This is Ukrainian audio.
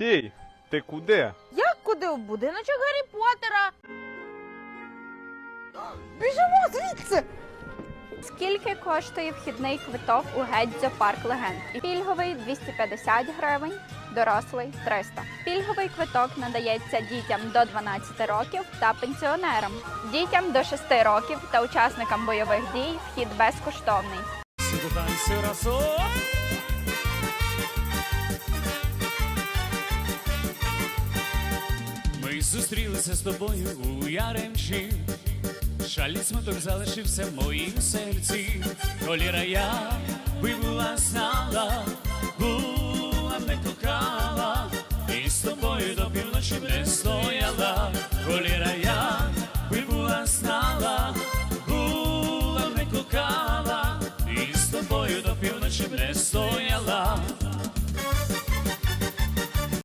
Стій, ти куди? Як куди в будиночок Гаррі Поттера? Біжимо звідси! Скільки коштує вхідний квиток у Гедзьо парк легенд? Пільговий 250 гривень, дорослий 300. Пільговий квиток надається дітям до 12 років та пенсіонерам, дітям до 6 років та учасникам бойових дій вхід безкоштовний. Зустрілися з тобою у Яремчі. Шалій смуток залишився в моїм серці. Коліра я би була знала, була не кохала, і з тобою до півночі не стояла. Коліра я би була знала, була не кохала, і з тобою до півночі не стояла.